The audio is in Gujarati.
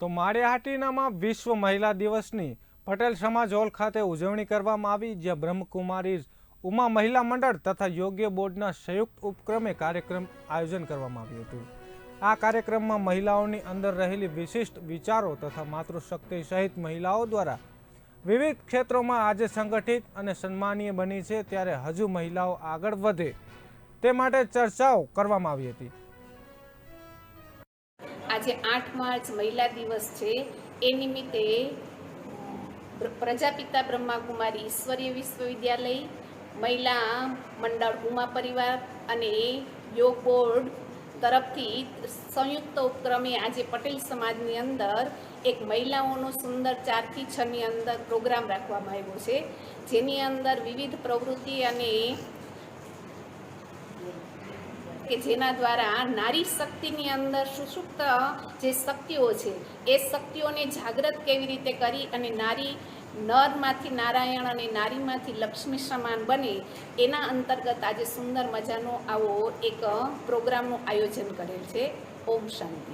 તો માળિયાહાટીનામાં વિશ્વ મહિલા દિવસની પટેલ સમાજ હોલ ખાતે ઉજવણી કરવામાં આવી, જ્યાં બ્રહ્મકુમારી ઉમા મહિલા મંડળ તથા યોગ્ય બોર્ડના સંયુક્ત ઉપક્રમે કાર્યક્રમ આયોજન કરવામાં આવ્યું હતું. આ કાર્યક્રમમાં મહિલાઓની અંદર રહેલી વિશિષ્ટ વિચારો તથા માતૃશક્તિ સહિત મહિલાઓ દ્વારા વિવિધ ક્ષેત્રોમાં આજે સંગઠિત અને સન્માનીય બની છે, ત્યારે હજુ મહિલાઓ આગળ વધે તે માટે ચર્ચાઓ કરવામાં આવી હતી. આજે આઠ માર્ચ મહિલા દિવસ છે. એ નિમિત્તે પ્ર- પ્રજાપિતા બ્રહ્માકુમારી ઈશ્વરીય વિશ્વવિદ્યાલય, મહિલા મંડળ ઉમા પરિવાર અને યોગ બોર્ડ તરફથી સંયુક્ત ઉપક્રમે આજે પટેલ સમાજની અંદર એક મહિલાઓનો સુંદર ચારથી છની અંદર પ્રોગ્રામ રાખવામાં આવ્યો છે. જેની અંદર વિવિધ પ્રવૃત્તિ અને કે જેના દ્વારા નારી શક્તિની અંદર સુષુપ્ત જે શક્તિઓ છે, એ શક્તિઓને જાગૃત કેવી રીતે કરી અને નારી નરમાંથી નારાયણ અને નારીમાંથી લક્ષ્મી સમાન બને, એના અંતર્ગત આજે સુંદર મજાનો આવો એક પ્રોગ્રામનું આયોજન કરેલ છે. ઓમ શાંતિ.